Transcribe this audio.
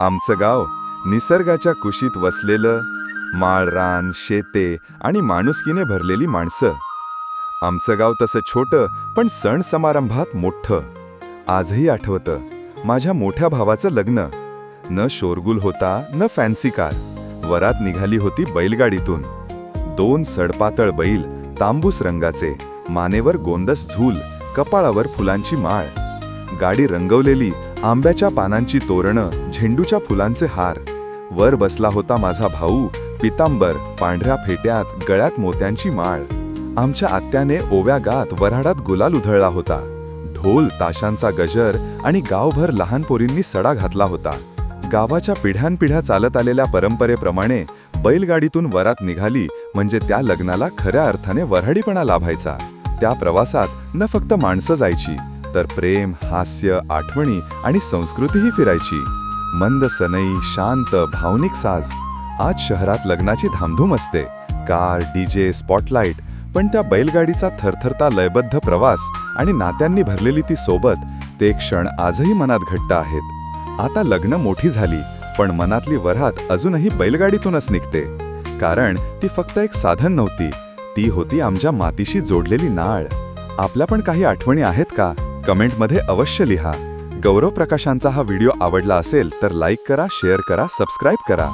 आमचं गाव निसर्गाच्या कुशीत वसलेलं माळरान शेते आणि माणुसकीने भरलेली माणसं. आमचं गाव तसं छोटं पण सण समारंभात मोठं. आजही आठवतं माझ्या मोठ्या भावाचं लग्न. न शोरगुल होता न फॅन्सी कार. वरात निघाली होती बैलगाडीतून. दोन सडपातळ बैल तांबूस रंगाचे मानेवर गोंदस झूल कपाळावर फुलांची माळ. गाडी रंगवलेली आंब्याच्या पानांची तोरणं झेंडूच्या फुलांचे हार. वर बसला होता माझा भाऊ पितांबर पांढऱ्या फेट्यात गळ्यात मोत्यांची माळ. आमच्या आत्याने ओव्या गात वऱ्हाडात गुलाल उधळला होता. ढोल ताशांचा गजर आणि गावभर लहान पोरींनी सडा घातला होता. गावाच्या पिढ्यानपिढ्या चालत आलेल्या परंपरेप्रमाणे बैलगाडीतून वरात निघाली म्हणजे त्या लग्नाला खऱ्या अर्थाने वऱ्हाडीपणा लाभायचा. त्या प्रवासात न फक्त माणसं जायची तर प्रेम हास्य आठवणी आणि संस्कृतीही फिरायची. मंद सनई शांत भावनिक साज. आज शहरात लग्नाची धामधूम असते. Car DJ spotlight. पण त्या बैलगाडीचा थरथरता लयबद्ध प्रवास आणि नात्यांनी भरलेली ती सोबत ते क्षण आजही मनात घट्ट आहेत. आता लग्न मोठी झाली पण मनातली वरात अजूनही बैलगाडीतूनच निघते. कारण ती फक्त एक साधन नव्हती. ती होती आमच्या मातीशी जोडलेली नाळ. आपल्या पण काही आठवणी आहेत का? कमेंटमध्ये अवश्य लिहा. गौरव प्रकाशांचा हा व्हिडिओ आवडला असेल तर लाईक करा शेअर करा सबस्क्राईब करा.